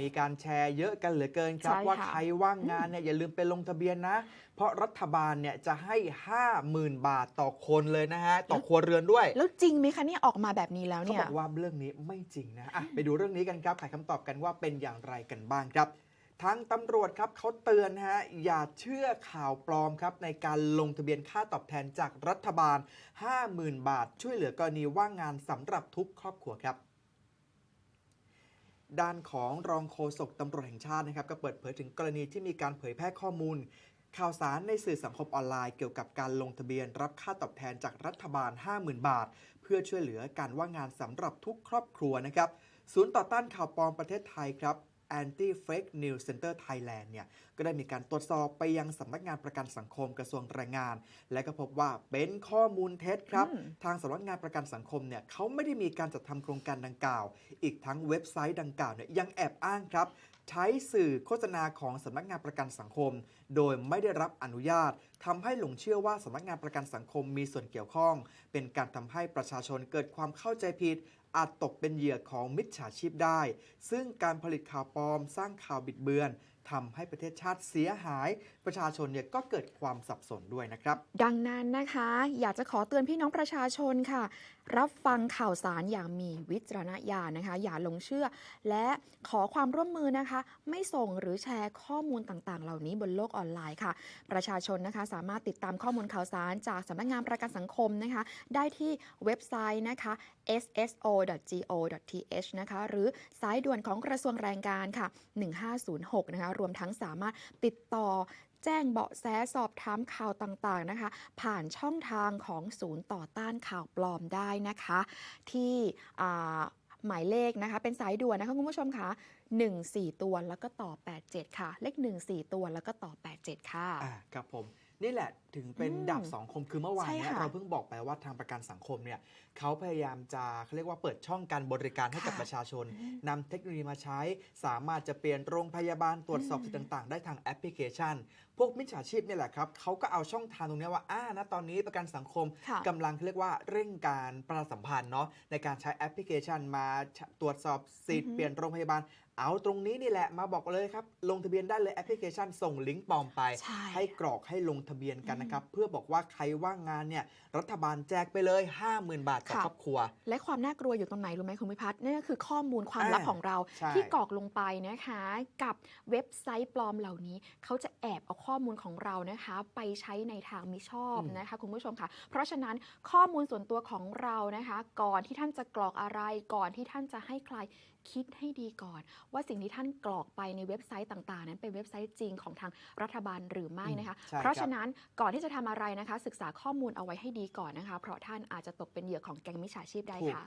มีการแชร์เยอะกันเหลือเกินครับใช่ค่ะว่าใครว่างงานเนี่ยอย่าลืมไปลงทะเบียนนะ เพราะรัฐบาลเนี่ยจะให้ 50,000 บาทต่อคนเลยนะฮะ ต่อครัวเรือนด้วย แล้วจริงไหมคะเนี่ยออกมาแบบนี้แล้วเขาเนี่ย บอกว่าเรื่องนี้ไม่จริงนะอะไปดูเรื่องนี้กันครับไขคำตอบกันว่าเป็นอย่างไรกันบ้างครับทั้งตำรวจครับเขาเตือนนะฮะอย่าเชื่อข่าวปลอมครับ ในการลงทะเบียนค่าตอบแทนจากรัฐบาล 50,000 บาท ช่วยเหลือกรณีว่างงานสำหรับทุกครอบครัวครับ ด้านของรองโฆษกตำรวจแห่งชาตินะครับก็เปิดเผยถึงกรณีที่มีการเผยแพร่ข้อมูล ข่าวสารในสื่อสังคมออนไลน์เกี่ยวกับการลงทะเบียน รับค่าตอบแทนจากรัฐบาล 50,000 บาท เพื่อช่วยเหลือการว่างงานสำหรับทุกครอบครัวนะครับศูนย์ต่อต้านข่าวปลอมประเทศไทยครับ Anti Fake News Center Thailand เนี่ยก็ได้มีการตรวจสอบไปยังสำนักงานประกันสังคมกระทรวงแรงงาน และก็พบว่าเป็นข้อมูลเท็จครับอืมทางสำนักงานประกันสังคมเนี่ยเขาไม่ได้มีการจัดทำโครงการดังกล่าว อีกทั้งเว็บไซต์ดังกล่าวเนี่ยยังแอบอ้างครับ ใช้สื่อโฆษณาของสำนักงานประกันสังคม โดยไม่ได้รับอนุญาตทำให้หลงเชื่อว่าสำนักงานประกันสังคมมีส่วนเกี่ยวข้อง เป็นการทำให้ประชาชนเกิดความเข้าใจผิดอาจตกเป็นเหยื่อของมิจฉาชีพได้ ซึ่งการผลิตข่าวปลอมสร้างข่าวบิดเบือน ทำให้ประเทศชาติเสียหาย ประชาชนเนี่ยก็เกิดความสับสนด้วยนะครับ ดังนั้นนะคะ อยากจะขอเตือนพี่น้องประชาชนค่ะ รับฟังข่าวสารอย่างมีวิจารณญาณนะคะ อย่าหลงเชื่อ และขอความร่วมมือนะคะ ไม่ส่งหรือแชร์ข้อมูลต่างๆ เหล่านี้บนโลกออนไลน์ค่ะ ประชาชนนะคะสามารถติดตามข้อมูลข่าวสารจากสำนักงานประกันสังคมนะคะ ได้ที่เว็บไซต์นะคะ sso.go.th นะคะหรือสายด่วนของกระทรวงแรงงานค่ะ 1506 นะคะรวมทั้งสามารถติดต่อแจ้งเบาะแสสอบถามข่าวต่างๆนะคะ ผ่านช่องทางของศูนย์ต่อต้านข่าวปลอมได้นะคะ ที่หมายเลขนะคะ เป็นสายด่วนนะคะคุณผู้ชมคะ14 ตัวแล้วก็ต่อ 87 ค่ะ เลข 14 ตัวแล้วก็ต่อ 87 ค่ะอ่าครับผม นี่แหละถึงเป็นอืมดาบสองคมคือเมื่อวานใช่เนี้ค่ะเราเพิ่งบอกไปว่าทางประกันสังคมเนี่ยเขาพยายามจะเขาเรียกว่าเปิดช่องการบริการให้กับค่ะประชาชนนำเทคโนโลยีมาใช้ สามารถจะเปลี่ยนโรงพยาบาลตรวจสอบอืมสิ่งต่าง ๆ ได้ทางแอปพลิเคชัน พวกมิจฉาชีพเนี่ยแหละครับเขาก็เอาช่องทางตรงเนี้ยว่าอ่านะตอนนี้ประกันสังคมค่ะกำลังเขาเรียกว่าเร่งการประชาสัมพันธ์เนาะในการใช้แอปพลิเคชันมาตรวจสอบสิทธิ์อือฮึเปลี่ยนโรงพยาบาล เอาตรงนี้นี่แหละมาบอกเลยครับ ลงทะเบียนได้เลยแอปพลิเคชันส่งลิงก์ปลอมไปใช่ให้กรอกให้ลงทะเบียนกันนะครับ เพื่อบอกว่าใครว่างงานเนี่ยรัฐบาลแจกไปเลย 50,000 บาทต่อค่ะครอบครัว และความน่ากลัวอยู่ตรงไหนรู้ไหมคุณพิพัฒน์นั่นก็คือข้อมูลความลับอ่าของเราใช่ที่กรอกลงไปนะคะ กับเว็บไซต์ปลอมเหล่านี้ เขาจะแอบเอาข้อมูลของเรานะคะ ไปใช้ในทางมิชอบนะคะคุณผู้ชมค่ะ เพราะฉะนั้นข้อมูลส่วนตัวของเรานะคะ ก่อนที่ท่านจะกรอกอะไรก่อนที่ท่านจะให้ใครคิดให้ดีก่อน ว่าสิ่งที่ท่านกรอกไปในเว็บไซต์ต่างๆ นั้นเป็นเว็บไซต์จริงของทางรัฐบาลหรือไม่นะคะใช่เพราะคบฉะนั้นก่อนที่จะทำอะไรนะคะ ศึกษาข้อมูลเอาไว้ให้ดีก่อนนะคะ เพราะท่านอาจจะตกเป็นเหยื่อของแก๊งมิจฉาชีพได้ถูกค่ะ